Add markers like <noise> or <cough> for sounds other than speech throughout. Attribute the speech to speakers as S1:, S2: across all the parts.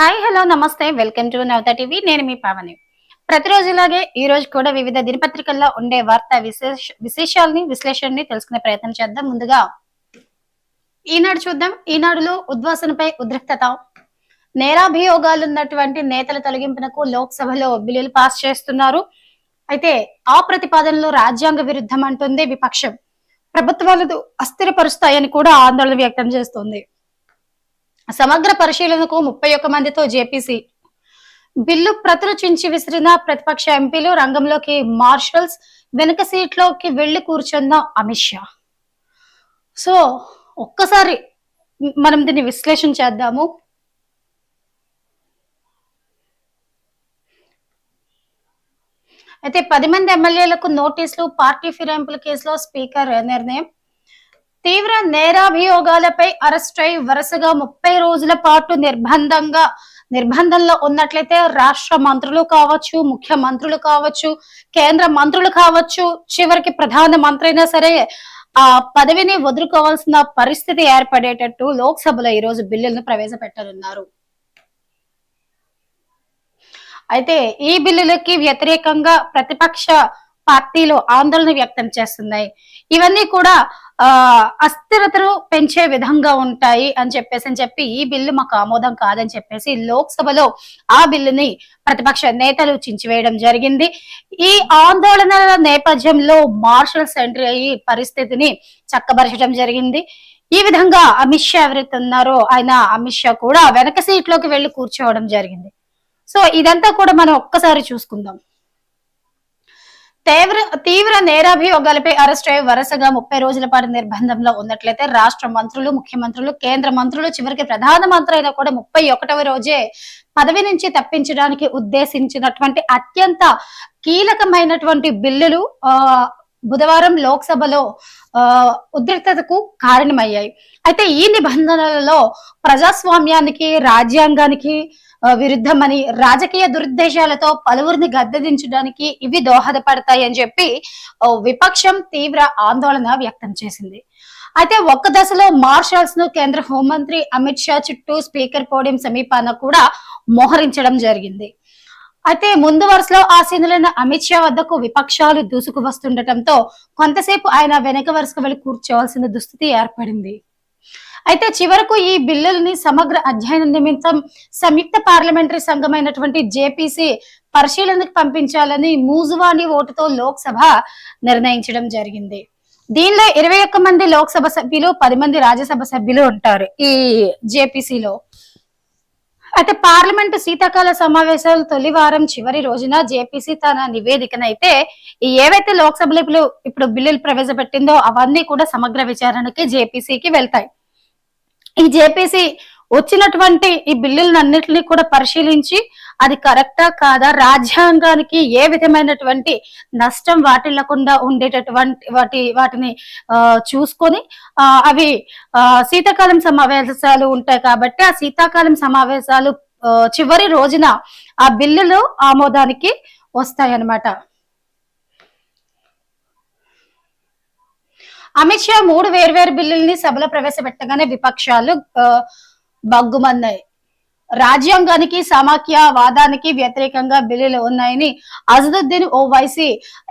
S1: Hi hello నమస్తే. Welcome to Navata TV. నేను మీ పావని. ప్రతిరోజులాగే ఈ రోజు కూడా వివిధ దినపత్రికల్లో ఉండే వార్త విశేష విశేషాలని విశ్లేషణని తెలుసుకునే ప్రయత్నం చేద్దాం. ముందుగా ఈనాడు చూద్దాం. ఈనాడులో ఉద్వాసనపై ఉద్రిక్తత. నేరాభియోగాలున్నటువంటి నేతల తొలగింపునకు లోక్సభలో బిల్లులు పాస్ చేస్తున్నారు. అయితే ఆ ప్రతిపాదనలో రాజ్యాంగ విరుద్ధం అంటుంది విపక్షం. ప్రభుత్వాలు అస్థిరపరుస్తాయని కూడా ఆందోళన వ్యక్తం చేస్తోంది. సమగ్ర పరిశీలనకు ముప్పై ఒక్క మందితో జేపీసీ. బిల్లు ప్రతిరుచించి విసిరిన ప్రతిపక్ష ఎంపీలు రంగంలోకి మార్షల్స్ వెనుక సీట్లోకి వెళ్ళి కూర్చున్న అమిత్ షా. సో ఒక్కసారి మనం దీన్ని విశ్లేషణ చేద్దాము. అయితే పది మంది ఎమ్మెల్యేలకు నోటీసులు పార్టీ ఫిరాయింపుల కేసులో స్పీకర్ నిర్ణయం. తీవ్ర నేరాభియోగాలపై అరెస్ట్ అయి వరుసగా ముప్పై రోజుల పాటు నిర్బంధంగా నిర్బంధంలో ఉన్నట్లయితే రాష్ట్ర మంత్రులు కావచ్చు ముఖ్యమంత్రులు కావచ్చు కేంద్ర మంత్రులు కావచ్చు చివరికి ప్రధాన మంత్రి అయినా సరే ఆ పదవిని వదులుకోవాల్సిన పరిస్థితి ఏర్పడేటట్టు లోక్సభలో ఈ రోజు బిల్లులను ప్రవేశపెట్టనున్నారు. అయితే ఈ బిల్లులకి వ్యతిరేకంగా ప్రతిపక్ష పార్టీలు ఆందోళన వ్యక్తం చేస్తున్నాయి. ఇవన్నీ కూడా ఆ అస్థిరతను పెంచే విధంగా ఉంటాయి అని చెప్పేసి అని చెప్పి ఈ బిల్లు మాకు ఆమోదం కాదని చెప్పేసి లోక్సభలో ఆ బిల్లుని ప్రతిపక్ష నేతలు చించివేయడం జరిగింది. ఈ ఆందోళనల నేపథ్యంలో మార్షల్స్ ఎంట్రీ అయ్యి పరిస్థితిని చక్కబరచడం జరిగింది. ఈ విధంగా అమిత్ షా ఎవరైతే ఉన్నారో ఆయన అమిత్ షా కూడా వెనక సీట్లోకి వెళ్ళి కూర్చోవడం జరిగింది. సో ఇదంతా కూడా మనం ఒక్కసారి చూసుకుందాం. తీవ్ర తీవ్ర నేరాభియోగాలపై అరెస్ట్ అయ్యి వరుసగా ముప్పై రోజుల పాటు నిర్బంధంలో ఉన్నట్లయితే రాష్ట్ర మంత్రులు ముఖ్యమంత్రులు కేంద్ర మంత్రులు చివరికి ప్రధానమంత్రి అయినా కూడా ముప్పై ఒకటవ రోజే పదవి నుంచి తప్పించడానికి ఉద్దేశించినటువంటి అత్యంత కీలకమైనటువంటి బిల్లులు ఆ బుధవారం లోక్సభలో ఆ ఉద్రిక్తతకు కారణమయ్యాయి. అయితే ఈ నిబంధనలలో ప్రజాస్వామ్యానికి రాజ్యాంగానికి విరుద్ధమని రాజకీయ దురుద్దేశాలతో పలువురిని గద్దెదించడానికి ఇవి దోహదపడతాయి అని చెప్పి విపక్షం తీవ్ర ఆందోళన వ్యక్తం చేసింది. అయితే ఒక్క దశలో మార్షల్స్ను కేంద్ర హోంమంత్రి అమిత్ షా చుట్టూ స్పీకర్ పోడియం సమీపాన కూడా మోహరించడం జరిగింది. అయితే ముందు వరుసలో ఆసీనులైన అమిత్ షా వద్దకు విపక్షాలు దూసుకు వస్తుండటంతో కొంతసేపు ఆయన వెనక వరుసకు వెళ్ళి కూర్చోవలసిన దుస్థితి ఏర్పడింది. అయితే చివరకు ఈ బిల్లుల్ని సమగ్ర అధ్యయనం నిమిత్తం సంయుక్త పార్లమెంటరీ సంఘమైనటువంటి జేపీసీ పరిశీలనకు పంపించాలని మూజువాణి ఓటుతో లోక్సభ నిర్ణయించడం జరిగింది. దీనిలో ఇరవై ఒక్క మంది లోక్సభ సభ్యులు పది మంది రాజ్యసభ సభ్యులు ఉంటారు ఈ జేపీసీలో. అయితే పార్లమెంటు శీతాకాల సమావేశాలు తొలి వారం చివరి రోజున జేపీసీ తన నివేదికనైతే ఏవైతే లోక్సభలో ఇప్పుడు ఇప్పుడు బిల్లులు ప్రవేశపెట్టిందో అవన్నీ కూడా సమగ్ర విచారణకి జేపీసీకి వెళ్తాయి. ఈ జేపీసీ వచ్చినటువంటి ఈ బిల్లులన్నింటినీ కూడా పరిశీలించి అది కరెక్టా కాదా? రాజ్యాంగానికి ఏ విధమైనటువంటి నష్టం వాటిల్లకుండా ఉండేటటువంటి వాటి వాటిని చూసుకొని అవి శీతాకాలం సమావేశాలు ఉంటాయి కాబట్టి ఆ శీతాకాలం సమావేశాలు చివరి రోజున ఆ బిల్లులు ఆమోదానికి వస్తాయన్నమాట. అమిత్ షా మూడు వేర్వేరు బిల్లుల్ని సభలో ప్రవేశపెట్టగానే విపక్షాలు బగ్గుమన్నాయి రాజ్యాంగానికి సమాఖ్య వాదానికి వ్యతిరేకంగా బిల్లులు ఉన్నాయని అజదుద్దీన్ ఓవైసీ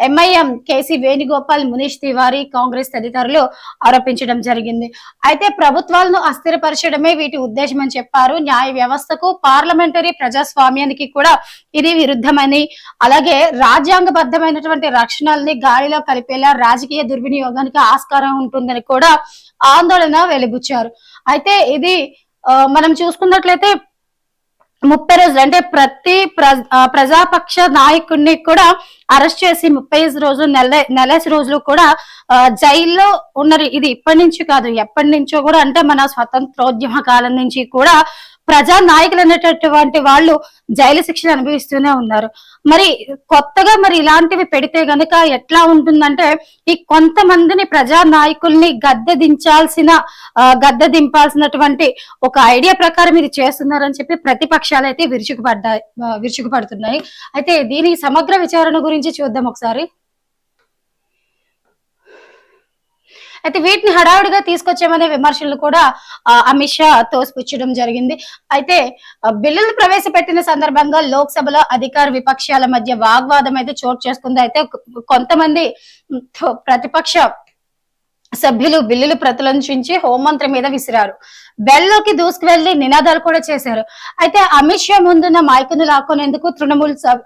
S1: ఎంఐఎం కేసీ వేణుగోపాల్ మునీష్ తివారీ కాంగ్రెస్ తదితరులు ఆరోపించడం జరిగింది. అయితే ప్రభుత్వాలను అస్థిరపరచడమే వీటి ఉద్దేశం అని చెప్పారు. న్యాయ వ్యవస్థకు పార్లమెంటరీ ప్రజాస్వామ్యానికి కూడా ఇది విరుద్ధమని అలాగే రాజ్యాంగబద్ధమైనటువంటి రక్షణల్ని గాలిలో కలిపేలా రాజకీయ దుర్వినియోగానికి ఆస్కారం ఉంటుందని కూడా ఆందోళన వెలిబుచ్చారు. అయితే ఇది మనం చూసుకున్నట్లయితే ముప్పై రోజులు అంటే ప్రతి ప్ర- ప్రజాపక్ష నాయకుడిని కూడా అరెస్ట్ చేసి ముప్పై ఐదు రోజులు నెల నెలసి రోజులు కూడా జైల్లో ఉన్నారు. ఇది ఇప్పటి నుంచి కాదు ఎప్పటి నుంచో కూడా అంటే మన స్వతంత్రోద్యమ కాలం నుంచి కూడా ప్రజా నాయకులు అనేటటువంటి వాళ్ళు జైలు శిక్షణ అనుభవిస్తూనే ఉన్నారు. మరి కొత్తగా మరి ఇలాంటివి పెడితే గనక ఎట్లా ఉంటుందంటే ఈ కొంతమందిని ప్రజా నాయకుల్ని గద్దె దించాల్సిన గద్దె దింపాల్సినటువంటి ఒక ఐడియా ప్రకారం ఇది చేస్తున్నారని చెప్పి ప్రతిపక్షాలు అయితే విరుచుకుపడ్డాయి విరుచుకుపడుతున్నాయి. అయితే దీని సమగ్ర విచారణ గురించి చూద్దాం ఒకసారి. అయితే వీటిని హడావుడిగా తీసుకొచ్చామనే విమర్శలు కూడా అమిత్ షా తోసిపుచ్చడం జరిగింది. అయితే బిల్లులు ప్రవేశపెట్టిన సందర్భంగా లోక్సభలో అధికార విపక్షాల మధ్య వాగ్వాదం అయితే చోటు చేసుకుంది. అయితే కొంతమంది ప్రతిపక్ష సభ్యులు బిల్లులు ప్రతులంచించి హోంమంత్రి మీద విసిరారు. బెల్లోకి దూసుకువెళ్ళి నినాదాలు కూడా చేశారు. అయితే అమిత్ షా ముందున్న మైకును లాక్కునేందుకు తృణమూల్ సబ్-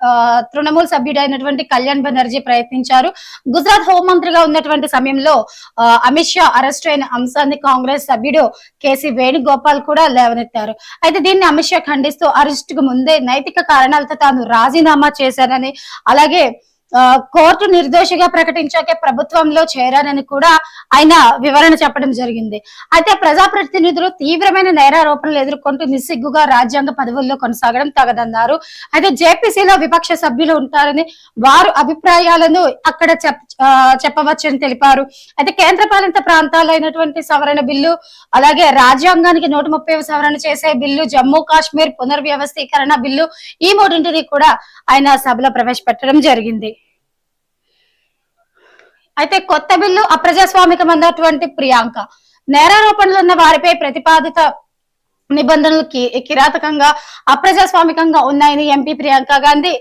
S1: తృణమూల్ సభ్యుడైనటువంటి కళ్యాణ్ బెనర్జీ ప్రయత్నించారు. గుజరాత్ హోంమంత్రిగా ఉన్నటువంటి సమయంలో ఆ, అమిత్ షా అరెస్ట్ అయిన అంశాన్ని కాంగ్రెస్ సభ్యుడు కేసీ వేణుగోపాల్ కూడా లేవనెత్తారు. అయితే దీన్ని అమిత్ షా ఖండిస్తూ అరెస్ట్కు ముందే నైతిక కారణాలతో తాను రాజీనామా చేశారని అలాగే కోర్టు నిర్దోషిగా ప్రకటించాకే ప్రభుత్వంలో చేరానని కూడా ఆయన వివరణ చెప్పడం జరిగింది. అయితే ప్రజాప్రతినిధులు తీవ్రమైన నేరారోపణలు ఎదుర్కొంటూ నిస్సిగ్గుగా రాజ్యాంగ పదవుల్లో కొనసాగడం తగదన్నారు. అయితే జేపీసీలో విపక్ష సభ్యులు ఉంటారని వారు అభిప్రాయాలను అక్కడ ఆ, చెప్పవచ్చని తెలిపారు. అయితే కేంద్ర పాలిత ప్రాంతాలైనటువంటి సవరణ బిల్లు అలాగే రాజ్యాంగానికి నూట ముప్పై సవరణ చేసే బిల్లు జమ్మూ కాశ్మీర్ పునర్వ్యవస్థీకరణ బిల్లు ఈ మూడింటిని కూడా ఆయన సభలో ప్రవేశపెట్టడం జరిగింది. అయితే కొత్త బిల్లు అప్రజాస్వామికమైనటువంటి ప్రియాంక. నేరారోపణలు ఉన్న వారిపై ప్రతిపాదిత నిబంధనలు కి- కిరాతకంగా అప్రజాస్వామికంగా ఉన్నాయని ఎంపీ ప్రియాంక గాంధీ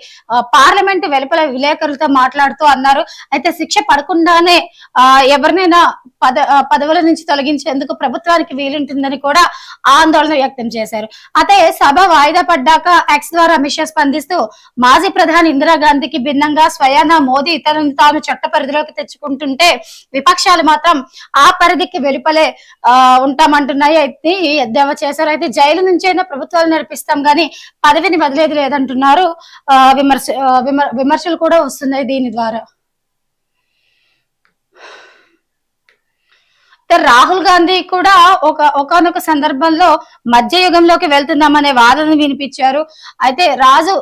S1: పార్లమెంట్ వెలుపల విలేకరులతో మాట్లాడుతూ అన్నారు. అయితే శిక్ష పడకుండానే ఎవరినైనా పద పదవుల నుంచి తొలగించేందుకు ప్రభుత్వానికి వీలుంటుందని కూడా ఆందోళన వ్యక్తం చేశారు. అయితే సభ వాయిదా పడ్డాక ఎక్స్ ద్వారా మిషన్ స్పందిస్తూ మాజీ ప్రధాని ఇందిరాగాంధీకి భిన్నంగా స్వయానా మోదీ తనను తాను చట్ట పరిధిలోకి తెచ్చుకుంటుంటే విపక్షాలు మాత్రం ఆ పరిధికి వెలుపలే ఉంటామంటున్నాయి. అయితే ఎద్దేవా చేశారు. అయితే జైలు నుంచైనా ప్రభుత్వాలు నడిపిస్తాం గాని పదవిని వదిలేదు లేదంటున్నారు. ఆ, విమర్శ విమర్- విమర్శలు కూడా వస్తున్నాయి దీని ద్వారా. రాహుల్ గాంధీ కూడా ఒక ఒకనొక సందర్భంలో మధ్యయుగంలోకి వెళ్తున్నామనే వాదన వినిపించారు. అయితే రాజు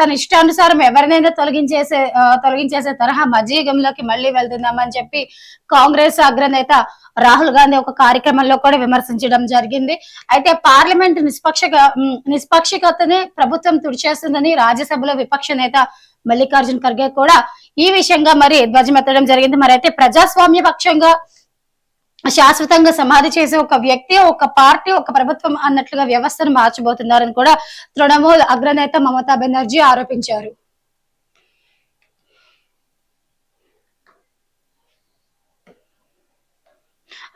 S1: తన ఇష్టానుసారం ఎవరినైనా తొలగించేసే తొలగించేసే తరహా మధ్యయుగంలోకి మళ్ళీ వెళ్తున్నామని చెప్పి కాంగ్రెస్ అగ్రనేత రాహుల్ గాంధీ ఒక కార్యక్రమంలో కూడా విమర్శించడం జరిగింది. అయితే పార్లమెంట్ నిష్పక్ష నిష్పక్షికతని ప్రభుత్వం తుడిచేస్తుందని రాజ్యసభలో విపక్ష నేత మల్లికార్జున్ ఖర్గే కూడా ఈ విషయంగా మరి ధ్వజమెత్తడం జరిగింది. మరి అయితే ప్రజాస్వామ్య పక్షంగా శాశ్వతంగా సమాధి చేసే ఒక వ్యక్తి ఒక పార్టీ ఒక ప్రభుత్వం అన్నట్లుగా వ్యవస్థను మార్చబోతున్నారని కూడా తృణమూల్ అగ్రనేత మమతా బెనర్జీ ఆరోపించారు.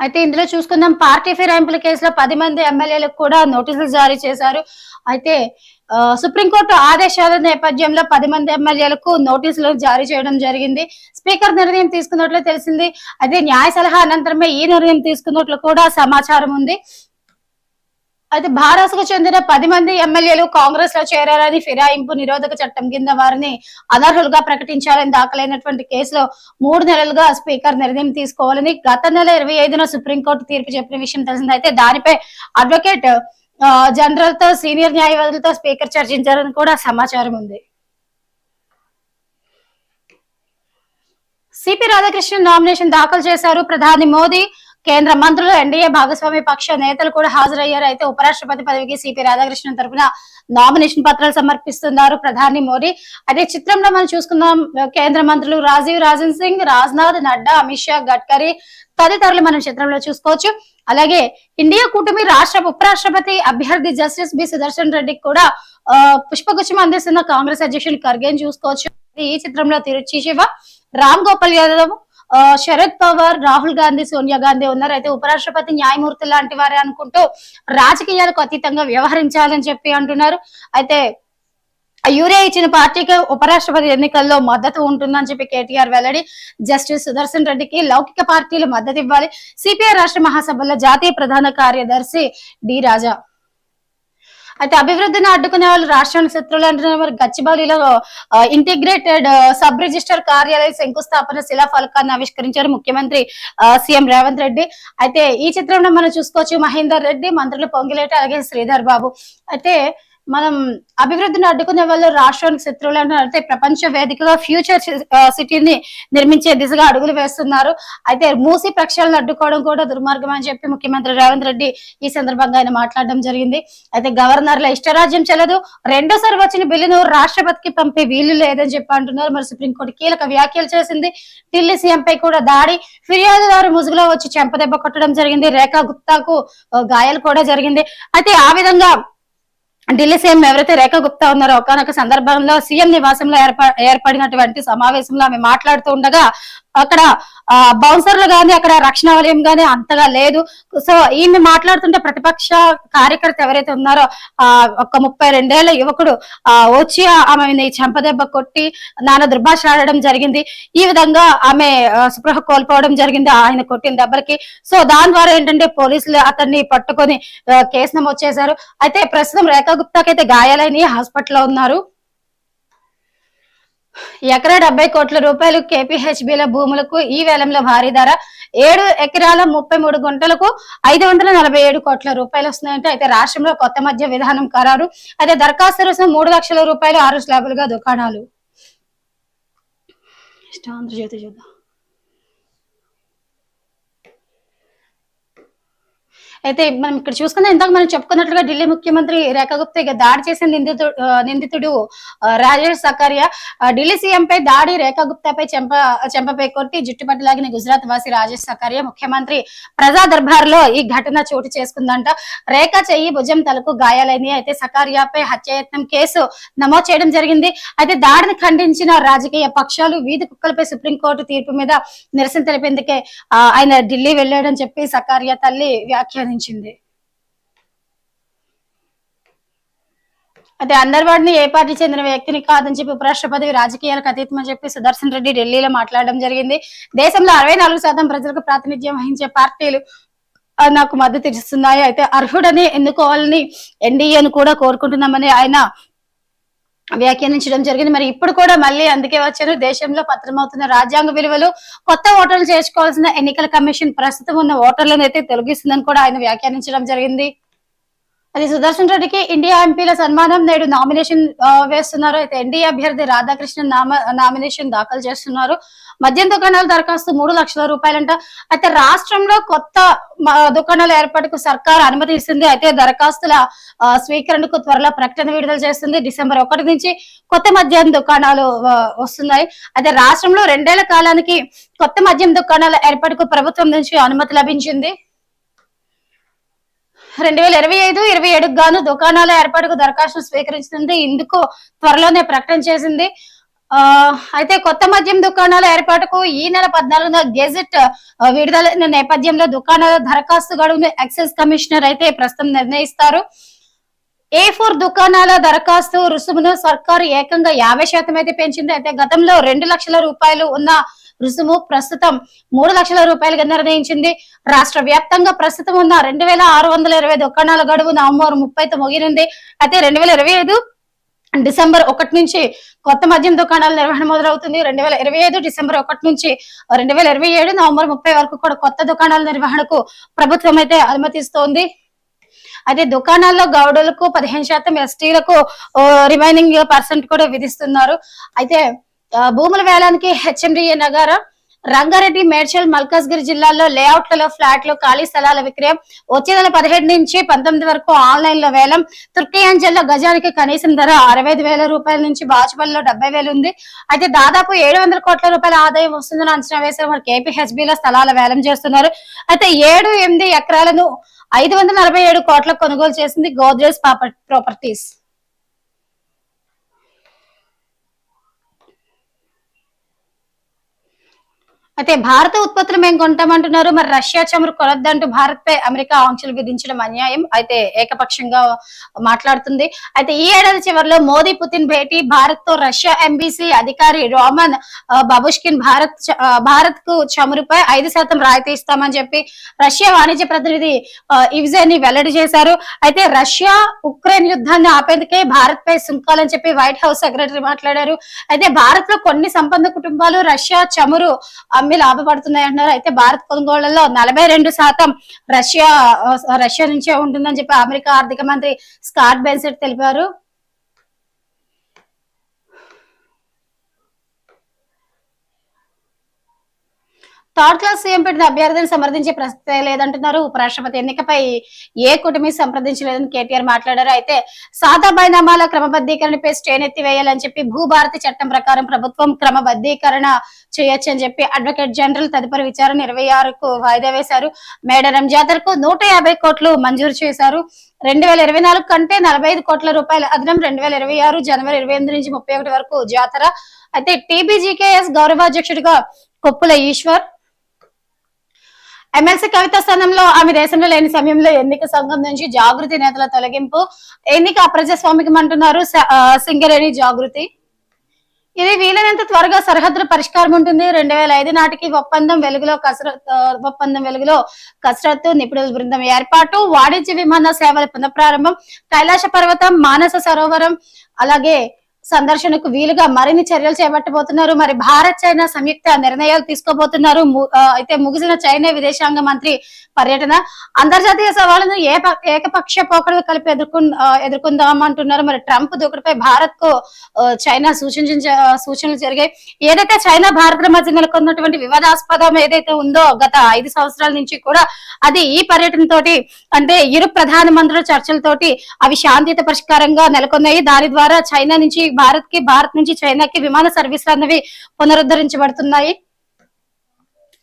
S1: అయితే ఇందులో చూసుకుందాం పార్టీ ఫిరాయింపుల కేసులో పది మంది ఎమ్మెల్యేలకు కూడా నోటీసులు జారీ చేశారు. అయితే సుప్రీంకోర్టు ఆదేశాల నేపథ్యంలో పది మంది ఎమ్మెల్యేలకు నోటీసులు జారీ చేయడం జరిగింది. స్పీకర్ నిర్ణయం తీసుకున్నట్లు తెలిసింది. అయితే న్యాయ సలహా అనంతరమే ఈ నిర్ణయం తీసుకున్నట్లు కూడా సమాచారం ఉంది. అయితే భారత్కు చెందిన పది మంది ఎమ్మెల్యేలు కాంగ్రెస్లో చేరారని ఫిరాయింపు నిరోధక చట్టం కింద వారిని అనర్హులుగా ప్రకటించాలని దాఖలైనటువంటి కేసులో మూడు నెలలుగా స్పీకర్ నిర్ణయం తీసుకోవాలని గత నెల ఇరవై ఐదున సుప్రీంకోర్టు తీర్పు చెప్పిన విషయం తెలిసింది. అయితే దానిపై అడ్వకేట్ జనరల్తో సీనియర్ న్యాయవాదులతో స్పీకర్ చర్చించారని కూడా సమాచారం ఉంది. సిపి రాధాకృష్ణన్ నామినేషన్ దాఖలు చేశారు. ప్రధాని మోదీ కేంద్ర మంత్రులు ఎన్డీఏ భాగస్వామి పక్ష నేతలు కూడా హాజరయ్యారు. అయితే ఉపరాష్ట్రపతి పదవికి సిపి రాధాకృష్ణన్ తరపున నామినేషన్ పత్రాలు సమర్పిస్తున్నారు ప్రధాని మోడీ అదే చిత్రంలో మనం చూసుకుందాం. కేంద్ర మంత్రులు రాజీవ్ రాజన్ సింగ్ రాజ్నాథ్ నడ్డా అమిత్ షా గడ్కరీ తదితరులు మనం చిత్రంలో చూసుకోవచ్చు. అలాగే ఇండియా కూటమి రాష్ట్ర ఉపరాష్ట్రపతి అభ్యర్థి జస్టిస్ బి సుదర్శన్ రెడ్డికి కూడా ఆ, పుష్పగుచ్చం అందిస్తున్న కాంగ్రెస్ అధ్యక్షులు ఖర్గేని చూసుకోవచ్చు ఈ చిత్రంలో తిరుచి శివ రామ్ గోపాల్ యాదవ్ ఆ, శరద్ పవార్ రాహుల్ గాంధీ సోనియా గాంధీ ఉన్నారు. అయితే ఉపరాష్ట్రపతి న్యాయమూర్తి లాంటి వారే అనుకుంటూ రాజకీయాలకు అతీతంగా వ్యవహరించాలని చెప్పి అంటున్నారు. అయితే యూరియా ఇచ్చిన పార్టీకి ఉపరాష్ట్రపతి ఎన్నికల్లో మద్దతు ఉంటుందని చెప్పి కేటీఆర్ వెల్లడి. జస్టిస్ సుదర్శన్ రెడ్డికి లౌకిక పార్టీలు మద్దతు ఇవ్వాలి. సిపిఐ రాష్ట్ర మహాసభలో జాతీయ ప్రధాన కార్యదర్శి డి రాజా. అయితే అభివృద్ధిని అడ్డుకునే వాళ్ళు రాష్ట్రానికి శత్రువులు అంటున్నారు. మరి గచ్చిబౌలిలో ఇంటిగ్రేటెడ్ సబ్ రిజిస్టర్ కార్యాలయ శంకుస్థాపన శిలా ఫలకాన్ని ఆవిష్కరించారు ముఖ్యమంత్రి సీఎం రేవంత్ రెడ్డి. అయితే ఈ చిత్రంలో మనం చూసుకోవచ్చు మహేందర్ రెడ్డి మంత్రులు పొంగిలేట అలాగే శ్రీధర్ బాబు. అయితే మనం అభివృద్ధిని అడ్డుకునే వాళ్ళు రాష్ట్రానికి శత్రువులు అంటే అయితే ప్రపంచ వేదికగా ఫ్యూచర్ సిటీని నిర్మించే దిశగా అడుగులు వేస్తున్నారు. అయితే మూసి ప్రక్షాళన అడ్డుకోవడం కూడా దుర్మార్గం అని చెప్పి ముఖ్యమంత్రి రేవంత్ రెడ్డి ఈ సందర్భంగా ఆయన మాట్లాడడం జరిగింది. అయితే గవర్నర్ల ఇష్టరాజ్యం చెల్లదు రెండోసారి వచ్చిన బిల్లును రాష్ట్రపతికి పంపే వీలు లేదని చెప్పి అంటున్నారు. మరి సుప్రీంకోర్టు కీలక వ్యాఖ్యలు చేసింది. ఢిల్లీ సీఎంపై కూడా దాడి. ఫిర్యాదుదారు ముసుగులో వచ్చి చెంపదెబ్బ కొట్టడం జరిగింది. రేఖా గుప్తాకు గాయాలు కూడా జరిగింది. అయితే ఆ విధంగా ఢిల్లీ సీఎం ఎవరైతే రేఖా గుప్తా ఉన్నారో ఒకనొక సందర్భంలో సీఎం నివాసంలో ఏర్పడినటువంటి సమావేశంలో ఆమె మాట్లాడుతూ ఉండగా అక్కడ ఆ, బౌన్సర్లు గాని అక్కడ రక్షణ వలయం గాని అంతగా లేదు. సో ఈమె మాట్లాడుతుంటే ప్రతిపక్ష కార్యకర్త ఎవరైతే ఉన్నారో ఆ ఒక ముప్పై రెండేళ్ళ యువకుడు ఆ వచ్చి ఆమెని చెంపదెబ్బ కొట్టి నాన్న దుర్భాష ఆడడం జరిగింది. ఈ విధంగా ఆమె స్పృహ కోల్పోవడం జరిగింది ఆయన కొట్టిన దెబ్బలకి. సో దాని ద్వారా ఏంటంటే పోలీసులు అతన్ని పట్టుకొని కేసు నమోదు చేశారు. అయితే ప్రస్తుతం రేఖా గుప్తాకి అయితే గాయాలైన హాస్పిటల్లో ఉన్నారు. ఎకరా డెబ్బై కోట్ల రూపాయలు కేపీహెచ్బిల భూములకు ఈ వేలంలో భారీ ధర. ఏడు ఎకరాల ముప్పై మూడు గుంటలకు ఐదు వందల నలభై ఏడు కోట్ల రూపాయలు వస్తున్నాయంటే. అయితే రాష్ట్రంలో కొత్త మధ్య విధానం ఖరారు. అయితే దరఖాస్తు రుసుము మూడు లక్షల రూపాయలు ఆరు స్లాబులుగా దుకాణాలు. ఆంధ్రజ్యోతి చూద్దాం. అయితే మనం ఇక్కడ చూసుకుంటే ఇందాక మనం చెప్పుకున్నట్లుగా ఢిల్లీ ముఖ్యమంత్రి రేఖా గుప్తా ఇక దాడి చేసిన నిందితుడు నిందితుడు రాజేష్ సకారియా. ఢిల్లీ సీఎం పై దాడి రేఖా గుప్తాపై చెంప చెంపపై కొట్టి జుట్టుపట్టు లాగిన గుజరాత్ వాసి రాజేష్ సకారియా ముఖ్యమంత్రి ప్రజా దర్బార్లో ఈ ఘటన చోటు చేసుకుందంట. రేఖా చెయ్యి భుజం తలకు గాయాలైంది. అయితే సకారియాపై హత్యాయత్నం కేసు నమోదు చేయడం జరిగింది. అయితే దాడిని ఖండించిన రాజకీయ పక్షాలు వీధి కుక్కలపై సుప్రీంకోర్టు తీర్పు మీద నిరసన తెలిపేందుకే ఆ, ఆయన ఢిల్లీ వెళ్ళాడని చెప్పి సకారియా తల్లి వ్యాఖ్యాని వ్యాఖ్యానించింది అయితే అందర్వాడిని ఏ పార్టీ చెందిన వ్యక్తిని కాదని చెప్పి ఉపరాష్ట్రపతి రాజకీయాలకు అతీతమని చెప్పి సుదర్శన్ రెడ్డి ఢిల్లీలో మాట్లాడడం జరిగింది. దేశంలో అరవై నాలుగు శాతం ప్రజలకు ప్రాతినిధ్యం వహించే పార్టీలు నాకు మద్దతు ఇస్తున్నాయి. అయితే అర్హుడని ఎన్నుకోవాలని ఎన్డీఏను కూడా కోరుకుంటున్నామని ఆయన వ్యాఖ్యానించడం జరిగింది. మరి ఇప్పుడు కూడా మళ్ళీ అందుకే వచ్చారు. దేశంలో పత్రమవుతున్న రాజ్యాంగ విలువలు కొత్త ఓటర్లు చేర్చుకోవాల్సిన ఎన్నికల కమిషన్ ప్రస్తుతం ఉన్న ఓటర్లను అయితే తొలగిస్తుందని కూడా ఆయన వ్యాఖ్యానించడం జరిగింది. అది సుదర్శన్ రెడ్డికి ఇండియా ఎంపీల సన్మానం నేడు నామినేషన్ వేస్తున్నారు. అయితే ఎన్డీఏ అభ్యర్థి రాధాకృష్ణన్ నామ నామినేషన్ దాఖలు చేస్తున్నారు. మద్యం దుకాణాల దరఖాస్తు మూడు లక్షల రూపాయలంట. అయితే రాష్ట్రంలో కొత్త దుకాణాల ఏర్పాటుకు సర్కార్ అనుమతి ఇస్తుంది. అయితే దరఖాస్తుల స్వీకరణకు త్వరలో ప్రకటన విడుదల చేస్తుంది. డిసెంబర్ ఒకటి నుంచి కొత్త మద్యం దుకాణాలు వస్తున్నాయి. అయితే రాష్ట్రంలో రెండేళ్ళ కాలానికి కొత్త మద్యం దుకాణాల ఏర్పాటుకు ప్రభుత్వం నుంచి అనుమతి లభించింది. రెండు వేల ఇరవై ఐదు ఇరవై ఏడుకు గాను దుకాణాల ఏర్పాటుకు దరఖాస్తు స్వీకరించింది ఇందుకు త్వరలోనే ప్రకటన చేసింది. ఆ అయితే కొత్త మద్యం దుకాణాల ఏర్పాటుకు ఈ నెల పద్నాలుగున గెజెట్ విడుదలైన నేపథ్యంలో దుకాణాల దరఖాస్తు గడువును ఎక్సైజ్ కమిషనర్ అయితే ప్రస్తుతం నిర్ణయిస్తారు. ఏ ఫోర్ దుకాణాల దరఖాస్తు రుసుమును సర్కారు ఏకంగా యాభై శాతం అయితే పెంచింది. అయితే గతంలో రెండు లక్షల రూపాయలు ఉన్న రుసుము ప్రస్తుతం మూడు లక్షల రూపాయలుగా నిర్ణయించింది. రాష్ట్ర వ్యాప్తంగా ప్రస్తుతం ఉన్న రెండు వేల ఆరు వందల ఇరవై దుకాణాల గడువు నవంబర్ ముప్పైతో ముగిరింది. అయితే రెండు వేల ఇరవై ఐదు డిసెంబర్ ఒకటి నుంచి కొత్త మద్యం దుకాణాల నిర్వహణ మొదలవుతుంది. రెండు వేల ఇరవై ఐదు డిసెంబర్ ఒకటి నుంచి రెండు వేల ఇరవై ఏడు నవంబర్ ముప్పై వరకు కూడా కొత్త దుకాణాల నిర్వహణకు ప్రభుత్వం అయితే అనుమతిస్తోంది. అయితే దుకాణాల్లో గౌడులకు పదిహేను శాతం ఎస్టీలకు రిమైనింగ్ పర్సెంట్ కూడా విధిస్తున్నారు. అయితే భూముల వేలానికి హెచ్ఎండిఏ నగరం రంగారెడ్డి మేడ్చల్ మల్కాజ్గిరి జిల్లాల్లో లేఅవుట్లలో ఫ్లాట్లు ఖాళీ స్థలాల విక్రయం వచ్చే నెల పదిహేడు నుంచి పంతొమ్మిది వరకు ఆన్లైన్లో వేలం. తుర్కియాంజల్లో గజానికి కనీసం ధర అరవై వేల రూపాయల నుంచి బాచుపల్లిలో డెబ్బై వేలు ఉంది. అయితే దాదాపు ఏడు వందల కోట్ల రూపాయల ఆదాయం వస్తుందని అంచనా వేసిన మరి కేపీహెచ్బిలో స్థలాల వేలం చేస్తున్నారు. అయితే ఏడు ఎనిమిది ఎకరాలను ఐదు వందల నలభై ఏడు కోట్లకు కొనుగోలు చేసింది గోద్రేజ్ ప్రాపర్టీస్ అయితే భారత ఉత్పత్తులు మేము కొంటామంటున్నారు. మరి రష్యా చమురు కొనొద్దంటూ భారత్ పై అమెరికా ఆంక్షలు విధించడం అన్యాయం. అయితే ఏకపక్షంగా మాట్లాడుతుంది. అయితే ఈ ఏడాది చివరిలో మోదీ పుతిన్ భేటీ భారత్తో రష్యా ఎంబీసీ అధికారి రోమన్ బబుష్కిన్ భారత్ భారత్కు చమురుపై ఐదు శాతం రాయితీ ఇస్తామని చెప్పి రష్యా వాణిజ్య ప్రతినిధి ఆ, వెల్లడి చేశారు. అయితే రష్యా ఉక్రెయిన్ యుద్ధాన్ని ఆపేందుకే భారత్ పై సుంకాలని చెప్పి వైట్ హౌస్ సెక్రటరీ మాట్లాడారు. అయితే భారత్లో కొన్ని సంపన్న కుటుంబాలు రష్యా చమురు అమ్మి లాభపడుతున్నాయి అంటున్నారు. అయితే భారత్ కొనుగోళ్ళలో నలభై రెండు శాతం రష్యా రష్యా నుంచే ఉంటుందని చెప్పి అమెరికా ఆర్థిక మంత్రి స్కాట్ బెన్సెట్ తెలిపారు. థర్డ్ క్లాస్ సీఎం పెట్టిన అభ్యర్థిని సమర్థించే ప్రసక్తే లేదంటున్నారు. ఉపరాష్ట్రపతి ఎన్నికపై ఏ కూటమి సంప్రదించలేదని కేటీఆర్ మాట్లాడారు. అయితే సాదా బైనామాల క్రమబద్ధీకరణపై స్టేన్ ఎత్తివేయాలని చెప్పి భూభారతి చట్టం ప్రకారం ప్రభుత్వం క్రమబద్ధీకరణ చేయొచ్చు అని చెప్పి అడ్వకేట్ జనరల్ తదుపరి విచారణ ఇరవై ఆరుకు వాయిదా వేశారు. మేడారం జాతరకు నూట యాభై కోట్లు మంజూరు చేశారు. రెండు వేల ఇరవై నాలుగు కంటే నలభై ఐదు కోట్ల రూపాయల అదనం రెండు వేల ఇరవై ఆరు జనవరి ఇరవై ఎనిమిది నుంచి ముప్పై ఒకటి వరకు జాతర. అయితే టీబీజీకేఎస్ గౌరవాధ్యక్షుడిగా కొప్పుల ఈశ్వర్ ఎమ్మెల్సీ కవిత స్థానంలో ఆమె దేశంలో లేని సమయంలో ఎన్నిక సంఘం నుంచి జాగృతి నేతల తొలగింపు ఎన్నిక అప్రజాస్వామికం అంటున్నారు సింగరేణి జాగృతి. ఇది వీలైనంత త్వరగా సరిహద్దుల పరిష్కారం ఉంటుంది. రెండు వేల ఐదు నాటికి ఒప్పందం వెలుగులో కసరత్ ఒప్పందం వెలుగులో కసరత్తు నిపుణుల బృందం ఏర్పాటు వాణిజ్య విమాన సేవల పునఃప్రారంభం కైలాస పర్వతం మానస సరోవరం అలాగే సందర్శనకు వీలుగా మరిన్ని చర్యలు చేపట్టబోతున్నారు. మరి భారత్ చైనా సంయుక్త నిర్ణయాలు తీసుకోబోతున్నారు. ము- అయితే ముగిసిన చైనా విదేశాంగ మంత్రి పర్యటన. అంతర్జాతీయ సవాళ్ళను ఏ ఏకపక్ష పోకడలు కలిపి ఎదుర్కొ ఎదుర్కొందామంటున్నారు. మరి ట్రంప్ దూకుడుపై భారత్కు చైనా సూచించ సూచనలు జరిగాయి. ఏదైతే చైనా భారత్ మధ్య నెలకొన్నటువంటి వివాదాస్పదం ఏదైతే ఉందో గత ఐదు సంవత్సరాల నుంచి కూడా అది ఈ పర్యటన తోటి అంటే ఇరు ప్రధాన మంత్రుల చర్చలతోటి అవి శాంతియుత పరిష్కారంగా నెలకొన్నాయి. దాని ద్వారా చైనా నుంచి భారత్కి భారత్ నుంచి చైనాకి విమాన సర్వీసులు అన్నవి పునరుద్ధరించబడుతున్నాయి.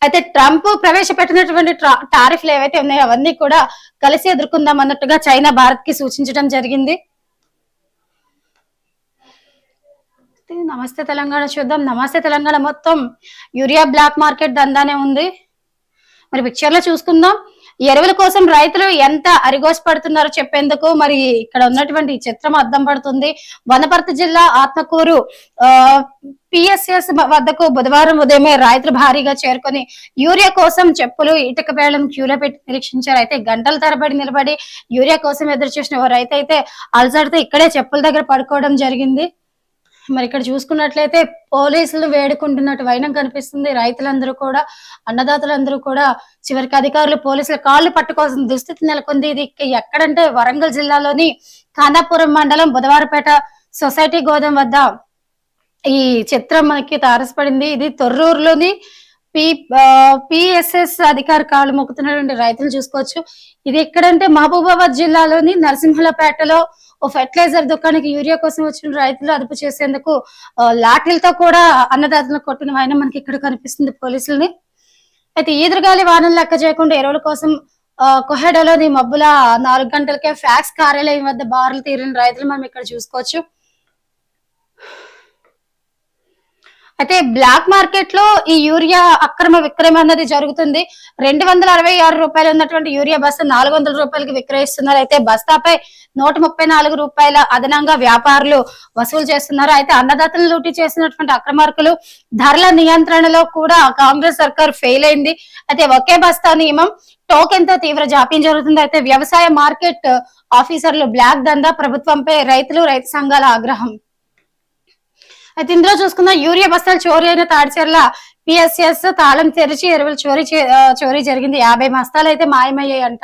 S1: అయితే ట్రంప్ ప్రవేశపెట్టినటువంటి టారిఫ్లు ఏవైతే ఉన్నాయో అవన్నీ కూడా కలిసి ఎదుర్కొందాం అన్నట్టుగా చైనా భారత్కి సూచించడం జరిగింది. నమస్తే తెలంగాణ చూద్దాం. నమస్తే తెలంగాణ మొత్తం యూరియా బ్లాక్ మార్కెట్ దందానే ఉంది. మరి పిక్చర్లో చూసుకుందాం. ఎరువుల కోసం రైతులు ఎంత అరిగోసి పడుతున్నారో చెప్పేందుకు మరి ఇక్కడ ఉన్నటువంటి చిత్రం అర్థం పడుతుంది. వనపర్తి జిల్లా ఆత్మకూరు ఆ పిఎస్ఎస్ వద్దకు బుధవారం ఉదయమే రైతులు భారీగా చేరుకొని యూరియా కోసం చెప్పులు ఇటుక పేళ్ళను క్యూలో పెట్టి నిరీక్షించారు. అయితే గంటల తరబడి నిలబడి యూరియా కోసం ఎదురు చూసిన ఓ రైతు అయితే అలసడితో ఇక్కడే చెప్పుల దగ్గర పడుకోవడం జరిగింది. మరి ఇక్కడ చూసుకున్నట్లయితే పోలీసులు వేడుకుంటున్నట్టు వైనం కనిపిస్తుంది. రైతులందరూ కూడా అన్నదాతలందరూ కూడా చివరికి అధికారులు పోలీసుల కాళ్ళు పట్టుకోవాల్సిన దుస్థితి నెలకొంది. ఇది ఎక్కడంటే వరంగల్ జిల్లాలోని ఖానాపురం మండలం బుధవారపేట సొసైటీ గోదాం వద్ద ఈ చిత్రం మనకి తారసపడింది. ఇది తొర్రూరులోని పి పిఎస్ఎస్ అధికారి కాళ్ళు మొక్కుతున్నటువంటి రైతులు చూసుకోవచ్చు. ఇది ఎక్కడంటే మహబూబాబాద్ జిల్లాలోని నరసింహలపేటలో ఓ ఫెర్టిలైజర్ దుకాణానికి యూరియా కోసం వచ్చిన రైతులు అదుపు చేసేందుకు లాఠీలతో కూడా అన్నదాతలను కొట్టిన ఆయన మనకి ఇక్కడ కనిపిస్తుంది పోలీసుల్ని. అయితే ఈదురుగాలి వాహనం లెక్క చేయకుండా ఎరువుల కోసం ఆ, కొహెడలోని మబ్బుల నాలుగు గంటలకే ఫ్యాక్స్ కార్యాలయం వద్ద బారులు తీరిన రైతులు మనం ఇక్కడ చూసుకోవచ్చు. అయితే బ్లాక్ మార్కెట్లో ఈ యూరియా అక్రమ విక్రయం అన్నది జరుగుతుంది. రెండు వందల అరవై ఆరు రూపాయలు ఉన్నటువంటి యూరియా బస్తా నాలుగు వందల రూపాయలకి విక్రయిస్తున్నారు. అయితే బస్తాపై నూట ముప్పై నాలుగు రూపాయల అదనంగా వ్యాపారులు వసూలు చేస్తున్నారు. అయితే అన్నదాతలు లూటీ చేసినటువంటి అక్రమార్కులు ధరల నియంత్రణలో కూడా కాంగ్రెస్ సర్కార్ ఫెయిల్ అయింది. అయితే ఒకే బస్తా నియమం టోకెన్తో తీవ్ర జాప్యం జరుగుతుంది. అయితే వ్యవసాయ మార్కెట్ ఆఫీసర్లు బ్లాక్ దందా ప్రభుత్వంపై రైతులు రైతు సంఘాల ఆగ్రహం. అయితే ఇందులో చూసుకున్న యూరియా బస్తాలు చోరీ అయిన తాడిచెర్ల పిఎస్ఎస్ తాళం తెరిచి ఎరువులు చోరీ చోరీ జరిగింది. యాభై బస్తాలు అయితే మాయమయ్యాయి అంట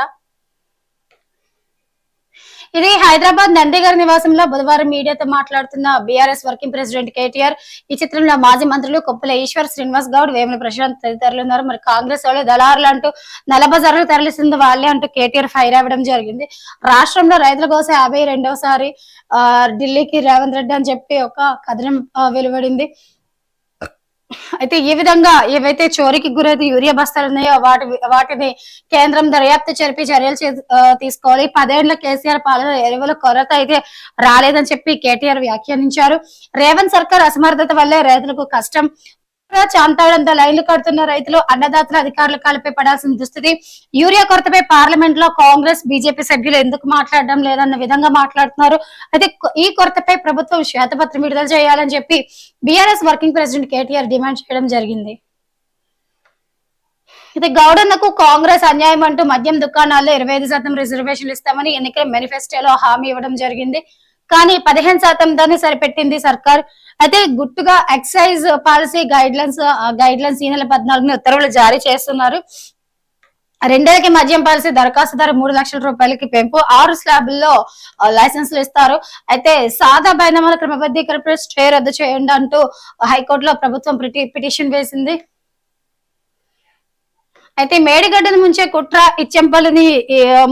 S1: ఇది హైదరాబాద్ నందిగారి నివాసంలో బుధవారం మీడియాతో మాట్లాడుతున్న బీఆర్ఎస్ వర్కింగ్ ప్రెసిడెంట్ కేటీఆర్. ఈ చిత్రంలో మాజీ మంత్రులు కొప్పుల ఈశ్వర్ శ్రీనివాస్ గౌడ్ వేముల ప్రశాంత్ తదితరులు ఉన్నారు. మరి కాంగ్రెస్ వాళ్ళు దళారులు అంటూ నలబజార్లు తరలిస్తుంది వాళ్ళే అంటూ కేటీఆర్ ఫైర్ అవ్వడం జరిగింది. రాష్ట్రంలో రైతుల కోసం యాభై రెండవసారి ఢిల్లీకి రేవంత్ రెడ్డి అని చెప్పి ఒక కథనం వెలువడింది. అయితే ఈ విధంగా ఏవైతే చోరీకి గురైతే యూరియా బస్తాలు ఉన్నాయో వాటి వాటిని కేంద్రం దర్యాప్తు జరిపి చర్యలు తీసుకోవాలి. పదేళ్ళ కేసీఆర్ పాలన ఎరువుల కొరత అయితే రాలేదని చెప్పి కేటీఆర్ వ్యాఖ్యానించారు. రేవంత్ సర్కార్ అసమర్థత వల్లే రైతులకు కష్టం. చాంతాడంత లైన్లు కడుతున్న రైతులు అన్నదాతల అధికారుల కాలపై పడాల్సిన దుస్థితి. యూరియా కొరతపై పార్లమెంట్లో కాంగ్రెస్ బీజేపీ సభ్యులు ఎందుకు మాట్లాడడం లేదన్న విధంగా మాట్లాడుతున్నారు. అయితే ఈ కొరతపై ప్రభుత్వం శ్వేతపత్రం విడుదల చేయాలని చెప్పి BRS working president KTR demand చేయడం జరిగింది. అయితే గౌడన్నకు కాంగ్రెస్ అన్యాయం అంటూ మద్యం దుకాణాల్లో ఇరవై ఐదు శాతం రిజర్వేషన్లు ఇస్తామని ఎన్నికల మేనిఫెస్టోలో హామీ ఇవ్వడం జరిగింది. కానీ పదిహేను శాతం దాన్ని సరిపెట్టింది సర్కార్. అయితే గుట్టుగా excise policy guidelines guidelines ఈ నెల పద్నాలుగున ఉత్తర్వులు జారీ చేస్తున్నారు. రెండేళ్ళకి మద్యం పాలసీ దరఖాస్తు ధర మూడు లక్షల రూపాయలకి పెంపు. ఆరు స్లాబ్ల్లో లైసెన్స్లు ఇస్తారు. అయితే సాదా బైనామాల క్రమబద్ధీకరణ స్టే రద్దు చేయండి అంటూ హైకోర్టులో ప్రభుత్వం పిటి- పిటిషన్ వేసింది. అయితే మేడిగడ్డను ముంచే కుట్ర ఇచ్చెంపల్లిని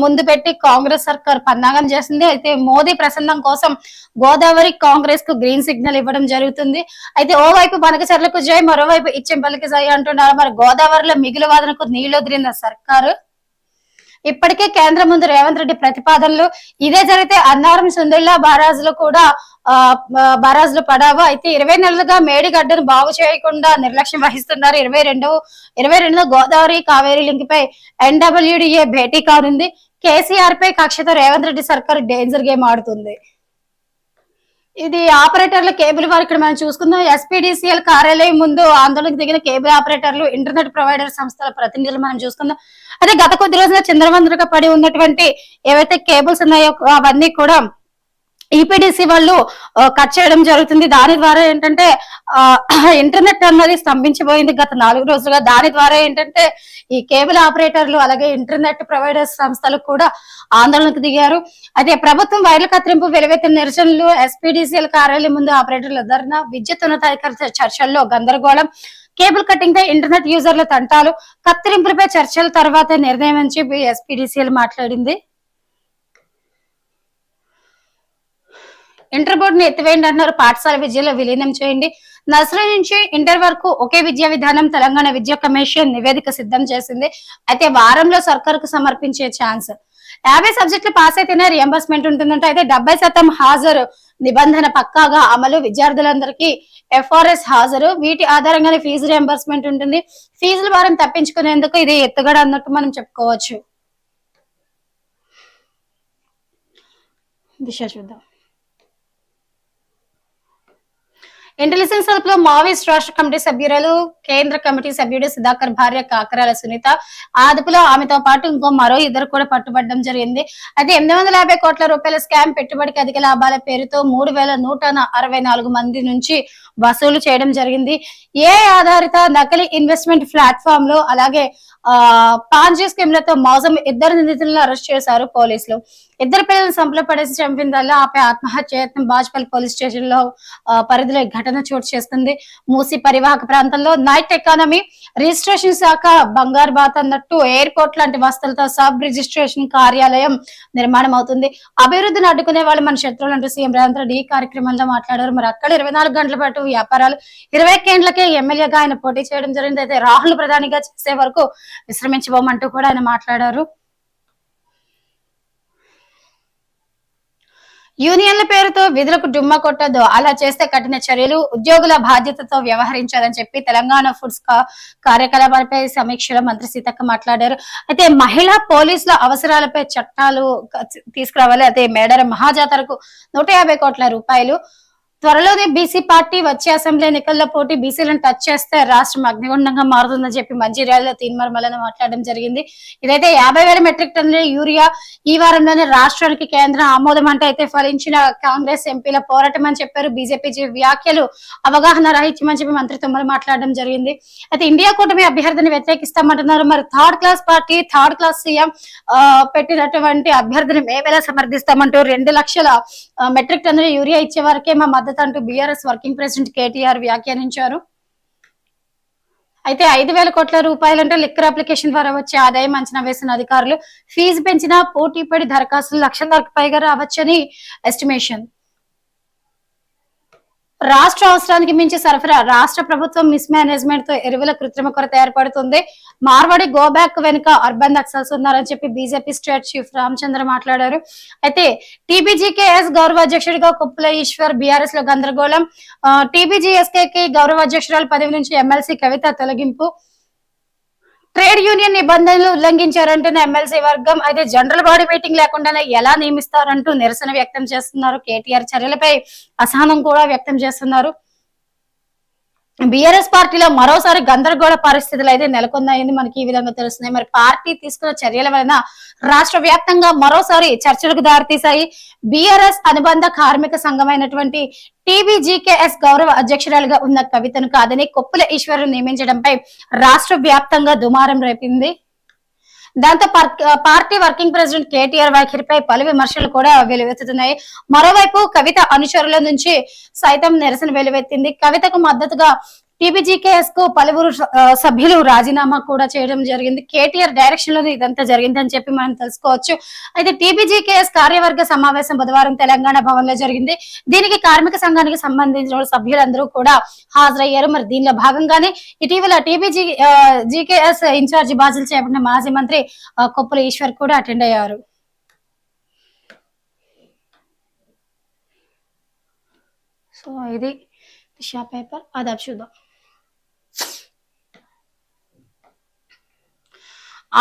S1: ముందు పెట్టి కాంగ్రెస్ సర్కార్ పన్నాగం చేసింది. అయితే మోదీ ప్రసన్నం కోసం గోదావరి కాంగ్రెస్కు గ్రీన్ సిగ్నల్ ఇవ్వడం జరుగుతుంది. అయితే ఓవైపు బనకచర్లకు జై మరోవైపు ఇచ్చెంపల్లికి జై అంటున్నారు. మరి గోదావరిలో మిగిలి వాదనకు నీళ్ళు వదిలిన సర్కారు? ఇప్పటికే కేంద్రం ముందు రేవంత్ రెడ్డి ప్రతిపాదనలు. ఇదే జరిగితే అన్నారం సుందర్లా లో కూడా ఆ లో పడావు అయితే ఇరవై నెలలుగా మేడిగడ్డను బాగు చేయకుండా నిర్లక్ష్యం వహిస్తున్నారు. ఇరవై రెండు ఇరవై రెండులో గోదావరి కావేరి లింక్ పై ఎన్డబ్ల్యూడిఏ భేటీ కానుంది. కేసీఆర్ పై కక్షతో రేవంత్ రెడ్డి సర్కార్ డేంజర్ గేమ్ ఆడుతుంది. ఇది ఆపరేటర్ల కేబుల్ వారు ఇక్కడ మనం చూసుకుందాం. ఎస్పీడీసీఎల్ కార్యాలయం ముందు ఆందోళనకు దిగిన కేబుల్ ఆపరేటర్లు ఇంటర్నెట్ ప్రొవైడర్ సంస్థల ప్రతినిధులు మనం చూసుకుందాం. అదే గత కొద్ది రోజుల చంద్రవందరగా పడి ఉన్నటువంటి ఏవైతే కేబుల్స్ ఉన్నాయో అవన్నీ కూడా ఈపీడీసీ వాళ్ళు కట్ చేయడం జరుగుతుంది. దాని ద్వారా ఏంటంటే <clears throat> ఇంటర్నెట్ అన్నది స్తంభించిపోయింది గత నాలుగు రోజులుగా. దాని ద్వారా ఏంటంటే ఈ కేబుల్ ఆపరేటర్లు అలాగే ఇంటర్నెట్ ప్రొవైడర్స్ సంస్థలు కూడా ఆందోళనకు దిగారు. అదే ప్రభుత్వం వైర్ల కత్తిరింపు వెలువెత్తిన నిరసనలు ఎస్పీడీసీఎల్ కార్యాలయం ముందు ఆపరేటర్ల ధర్నా విద్యుత్ ఉన్నతాధికారుల చర్చల్లో గందరగోళం కేబుల్ కటింగ్ పై ఇంటర్నెట్ యూజర్ల తంటాలు కత్తిరింపులపై చర్చల తర్వాత నిర్ణయం అని చెప్పి ఎస్పీడీసీఎల్ మాట్లాడింది. ఇంటర్ బోర్డుని ఎత్తివేయండి అన్నారు పాఠశాల విద్యలో విలీనం చేయండి. నర్సరీ నుంచి ఇంటర్ వరకు ఒకే విద్యా విధానం తెలంగాణ విద్యా కమిషన్ నివేదిక సిద్ధం చేసింది. అయితే వారంలో సర్కారుకు సమర్పించే ఛాన్స్. యాభై సబ్జెక్టులు పాస్ అయితేనే రియంబర్స్మెంట్ ఉంటుందంటే. అయితే డెబ్బై శాతం హాజరు. నిబంధన పక్కాగా అమలు విద్యార్థులందరికీ ఎఫ్ఆర్ఎస్ హాజరు. వీటి ఆధారంగానే ఫీజు రియంబర్స్మెంట్ ఉంటుంది. ఫీజుల భారం తప్పించుకునేందుకు ఇది ఎత్తుగడ అన్నట్టు మనం చెప్పుకోవచ్చు. దిశ చూద్దాం. ఇంటెలిజెన్స్లో మావోయిస్ట్ రాష్ట్ర కమిటీ సభ్యురాలు కేంద్ర కమిటీ సభ్యుడు సుధాకర్ భార్య కాకరాల సునీత. ఆదుపులో అదుపులో ఆమెతో పాటు ఇంకో మరో ఇద్దరు కూడా పట్టుబడడం జరిగింది. అయితే ఎనిమిది వందల యాభై కోట్ల రూపాయల స్కామ్ పెట్టుబడికి అధిక లాభాల పేరుతో మూడు వేల నూట అరవై నాలుగు మంది నుంచి వసూలు చేయడం జరిగింది. ఏ ఆధారిత నకిలీ ఇన్వెస్ట్మెంట్ ప్లాట్ఫామ్లో అలాగే ఆ పాంజీ స్కీమ్లతో మోసం ఇద్దరు నిందితులను అరెస్ట్ చేశారు పోలీసులు. ఇద్దరు పిల్లలను సంపలో పడేసి చంపిందల్లా ఆపై ఆత్మహత్య యత్నం బాజ్పల్లి పోలీస్ స్టేషన్లో పరిధిలో ఘటన చోటు చేసుకుంది మూసి పరివాహక ప్రాంతంలో నైట్ ఎకానమీ రిజిస్ట్రేషన్ శాఖ బంగారు బాత్ అన్నట్టు ఎయిర్పోర్ట్ లాంటి వస్తువులతో సబ్ రిజిస్ట్రేషన్ కార్యాలయం నిర్మాణం అవుతుంది అభివృద్ధిని అడ్డుకునే వాళ్ళు మన శత్రువులు అంటూ సీఎం రేవంత్ రెడ్డి ఈ కార్యక్రమంలో మాట్లాడారు. మరి అక్కడ ఇరవై నాలుగు గంటల పాటు వ్యాపారాలు ఇరవై కేండ్లకే ఎమ్మెల్యేగా ఆయన పోటీ చేయడం జరిగింది. అయితే రాహుల్ ప్రధానిగా చేసే వరకు విశ్రమించబోమంటూ కూడా ఆయన మాట్లాడారు. యూనియన్ల పేరుతో విధులకు డుమ్మా కొట్టద్దు అలా చేస్తే కఠిన చర్యలు ఉద్యోగుల బాధ్యతతో వ్యవహరించాలని చెప్పి తెలంగాణ ఫుడ్స్ కార్యకలాపాలపై సమీక్షలో మంత్రి సీతక్క మాట్లాడారు. అయితే మహిళా పోలీసుల అవసరాలపై చట్టాలు తీసుకురావాలి. అయితే మేడర మహాజాతరకు నూట యాభై కోట్ల రూపాయలు త్వరలోనే బీసీ పార్టీ వచ్చే అసెంబ్లీ ఎన్నికల్లో పోటీ బీసీలను టచ్ చేస్తే రాష్ట్రం అగ్నిగుండంగా మారుతుందని చెప్పి మంచిర్యాలలో తీన్మర్మలను మాట్లాడడం జరిగింది. ఇదైతే యాభై వేల మెట్రిక్ టన్నుల యూరియా ఈ వారంలోనే రాష్ట్రానికి కేంద్రం ఆమోదం అంటే అయితే ఫలించిన కాంగ్రెస్ ఎంపీల పోరాటం అని చెప్పారు. బీజేపీ వ్యాఖ్యలు అవగాహన రాహిత్యం అని చెప్పి మంత్రి తుమ్మల మాట్లాడడం జరిగింది. అయితే ఇండియా కూటమి అభ్యర్థిని వ్యతిరేకిస్తామంటున్నారు. మరి third class party third class CM పెట్టినటువంటి అభ్యర్థిని మేమెలా సమర్థిస్తామంటూ రెండు లక్షల మెట్రిక్ టన్నుల యూరియా ఇచ్చే వరకే మా మద్దతు అంటూ బీఆర్ఎస్ వర్కింగ్ ప్రెసిడెంట్ కేటీఆర్ వ్యాఖ్యానించారు. అయితే ఐదు వేల కోట్ల రూపాయలంటే లిక్కర్ అప్లికేషన్ ద్వారా వచ్చే ఆదాయం అంచనా వేసిన అధికారులు ఫీజు పెంచినా పోటీ పడి దరఖాస్తులు లక్షన్నరకు పైగా రావచ్చని ఎస్టిమేషన్. రాష్ట్ర అవసరానికి మించి సరఫరా రాష్ట్ర ప్రభుత్వం మిస్ మేనేజ్మెంట్తో ఎరువుల కృత్రిమ కొరత ఏర్పడుతుంది. మార్వాడి గో బ్యాక్ వెనుక అర్బన్ నక్సల్స్ ఉన్నారని చెప్పి బీజేపీ స్టేట్ చీఫ్ రామచంద్ర మాట్లాడారు. అయితే టీబీజీకేఎస్ గౌరవ అధ్యక్షుడిగా కుప్పుల ఈశ్వర్ బీఆర్ఎస్లో గందరగోళం. టీబీజీఎస్కే కి గౌరవ అధ్యక్షురాలు పదవి నుంచి ఎమ్మెల్సీ కవిత తొలగింపు. ట్రేడ్ యూనియన్ నిబంధనలు ఉల్లంఘించారంటున్న ఎమ్మెల్సీ వర్గం. అయితే జనరల్ బాడీ మీటింగ్ లేకుండానే ఎలా నియమిస్తారంటూ నిరసన వ్యక్తం చేస్తున్నారు కేటీఆర్ చర్యలపై అసహనం కూడా వ్యక్తం చేస్తున్నారు. బీఆర్ఎస్ పార్టీలో మరోసారి గందరగోళ పరిస్థితులు అయితే నెలకొన్నాయని మనకి ఈ విధంగా తెలుస్తున్నాయి. మరి పార్టీ తీసుకున్న చర్యల వలన రాష్ట్ర వ్యాప్తంగా మరోసారి చర్చలకు దారితీశాయి. బీఆర్ఎస్ అనుబంధ కార్మిక సంఘమైనటువంటి టీబీజీకేఎస్ గౌరవ అధ్యక్షురాలుగా ఉన్న కవితను కాదని కొప్పుల ఈశ్వరు నియమించడంపై రాష్ట్ర వ్యాప్తంగా దుమారం రేపింది. దాంతో పార్టీ వర్కింగ్ ప్రెసిడెంట్ కేటీఆర్ వైఖరిపై పలు విమర్శలు కూడా వెలువెత్తుతున్నాయి. మరోవైపు కవిత అనుచరుల నుంచి సైతం నిరసన వెలువెత్తింది. కవితకు మద్దతుగా టీబీజీకేఎస్కు పలువురు సభ్యులు రాజీనామా కూడా చేయడం జరిగింది. కేటీఆర్ డైరెక్షన్లో ఇదంతా జరిగిందని చెప్పి మనం తెలుసుకోవచ్చు. అయితే టీబీజీకేఎస్ కార్యవర్గ సమావేశం బుధవారం తెలంగాణ భవన్లో జరిగింది. దీనికి కార్మిక సంఘానికి సంబంధించిన సభ్యులందరూ కూడా హాజరయ్యారు. మరి దీనిలో భాగంగానే ఇటీవల టీబీజీ జీకేఎస్ ఇన్ఛార్జి బాధ్యతలు చేపట్టిన మాజీ మంత్రి కొప్పుల ఈశ్వర్ కూడా అటెండ్ అయ్యారు. సో ఇది దిశా పేపర్. అది చూద్దాం.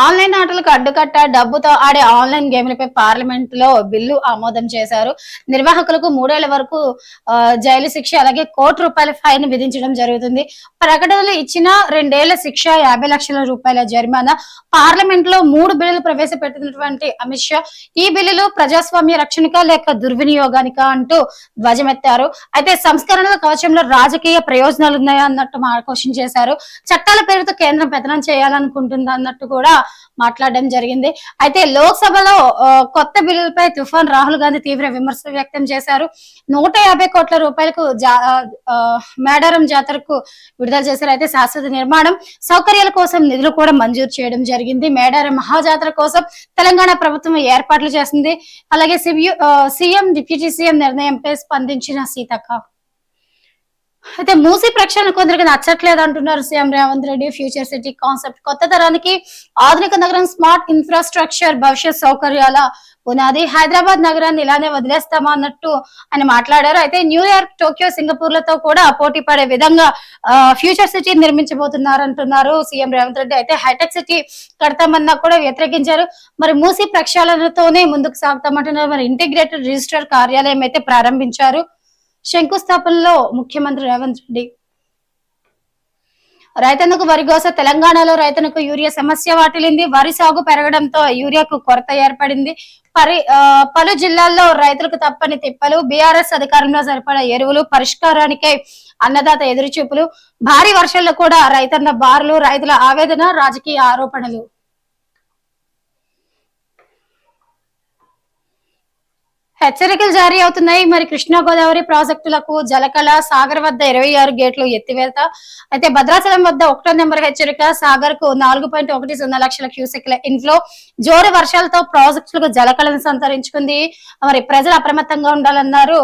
S1: ఆన్లైన్ ఆటలకు అడ్డుకట్ట డబ్బుతో ఆడే ఆన్లైన్ గేమ్లపై పార్లమెంట్లో బిల్లు ఆమోదం చేశారు. నిర్వాహకులకు మూడేళ్ళ వరకు జైలు శిక్ష అలాగే కోటి రూపాయల ఫైన్ విధించడం జరుగుతుంది. ప్రకటనలు ఇచ్చిన రెండేళ్ళ శిక్ష యాభై లక్షల రూపాయల జరిమానా. పార్లమెంట్లో మూడు బిల్లులు ప్రవేశపెట్టినటువంటి అమిత్ షా ఈ బిల్లులు ప్రజాస్వామ్య రక్షణక లేక దుర్వినియోగానిక అంటూ ధ్వజమెత్తారు. అయితే సంస్కరణల కవచంలో రాజకీయ ప్రయోజనాలు ఉన్నాయా అన్నట్టు క్వశ్చన్ చేశారు. చట్టాల పేరుతో కేంద్రం పెత్తనం చేయాలనుకుంటుంది అన్నట్టు కూడా మాట్లాడడం జరిగింది. అయితే లోక్సభలో కొత్త బిల్లులపై తుఫాన్ రాహుల్ గాంధీ తీవ్ర విమర్శలు వ్యక్తం చేశారు. నూట యాభై కోట్ల రూపాయలకు జా- మేడారం జాతరకు విడుదల చేశారు. అయితే శాశ్వత నిర్మాణం సౌకర్యాల కోసం నిధులు కూడా మంజూరు చేయడం జరిగింది. మేడారం మహాజాతర కోసం తెలంగాణ ప్రభుత్వం ఏర్పాట్లు చేసింది. అలాగే సిబియు- సీఎం డిప్యూటీ సీఎం నిర్ణయంపై స్పందించిన సీతక్క. అయితే మూసీ ప్రక్షాళన కొందరికి నచ్చట్లేదు అంటున్నారు CM Revanth Reddy. Future city concept కొత్త తరానికి ఆధునిక నగరం స్మార్ట్ ఇన్ఫ్రాస్ట్రక్చర్ భవిష్యత్ సౌకర్యాల పునాది హైదరాబాద్ నగరాన్ని ఇలానే వదిలేస్తామా అన్నట్టు ఆయన మాట్లాడారు. అయితే న్యూయార్క్ టోక్యో సింగపూర్లతో కూడా పోటీ పడే విధంగా ఫ్యూచర్ సిటీ నిర్మించబోతున్నారు అంటున్నారు సీఎం రేవంత్ రెడ్డి. అయితే హైటెక్ సిటీ కడతామన్నా కూడా వ్యతిరేకించారు. మరి మూసీ ప్రక్షాళనతోనే ముందుకు సాగుతామంటున్నారు. మరి ఇంటిగ్రేటెడ్ రిజిస్టర్ కార్యాలయం అయితే ప్రారంభించారు. శంకుస్థాపనలో ముఖ్యమంత్రి రేవంత్ రెడ్డి. రైతన్నకు వరి గోస తెలంగాణలో రైతన్నకు యూరియా సమస్య వాటిల్లింది. వరి సాగు పెరగడంతో యూరియాకు కొరత ఏర్పడింది. పరి పలు జిల్లాల్లో రైతులకు తప్పని తిప్పలు బీఆర్ఎస్ అధికారంలో సరిపడా ఎరువులు పరిష్కారానికే అన్నదాత ఎదురుచూపులు. భారీ వర్షాల్లో కూడా రైతన్న బారులు రైతుల ఆవేదన రాజకీయ ఆరోపణలు. హెచ్చరికలు జారీ అవుతున్నాయి. మరి కృష్ణా గోదావరి ప్రాజెక్టులకు జలకళ సాగర్ వద్ద ఇరవై ఆరు గేట్లు ఎత్తివేత. అయితే భద్రాచలం వద్ద ఒకటో నెంబర్ హెచ్చరిక సాగర్కు నాలుగు పాయింట్ ఒకటి సున్నా లక్షల క్యూసెక్ల ఇన్ఫ్లో జోరు వర్షాలతో ప్రాజెక్టులకు జలకళను సంతరించుకుంది. మరి ప్రజలు అప్రమత్తంగా ఉండాలన్నారు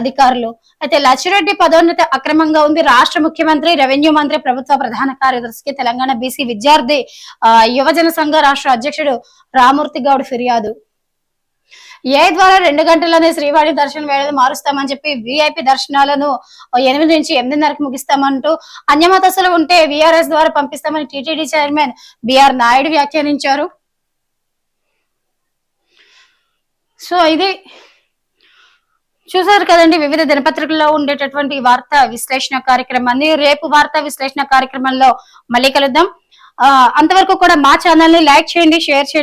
S1: అధికారులు. అయితే లచ్చిరెడ్డి పదోన్నతి అక్రమంగా ఉంది. రాష్ట్ర ముఖ్యమంత్రి రెవెన్యూ మంత్రి ప్రభుత్వ ప్రధాన కార్యదర్శికి తెలంగాణ బీసీ విద్యార్థి యువజన సంఘ రాష్ట్ర అధ్యక్షుడు రామూర్తి గౌడ్ ఫిర్యాదు. ఏ ద్వారా రెండు గంటల్లోనే శ్రీవారి దర్శనం వేళ మారుస్తామని చెప్పి విఐపి దర్శనాలను ఎనిమిది నుంచి ఎనిమిదిన్నరకు ముగిస్తామంటూ అన్యమతస్తులు ఉంటే విఆర్ఎస్ ద్వారా పంపిస్తామని టీటీడీ చైర్మన్ బిఆర్ నాయుడు వ్యాఖ్యానించారు. సో ఇది చూసారు కదండి వివిధ దినపత్రికల్లో ఉండేటటువంటి వార్తా విశ్లేషణ కార్యక్రమాన్ని. రేపు వార్తా విశ్లేషణ కార్యక్రమంలో మళ్ళీ కలుద్దాం. అంతవరకు కూడా మా ఛానల్ని లైక్ చేయండి షేర్ చేయండి.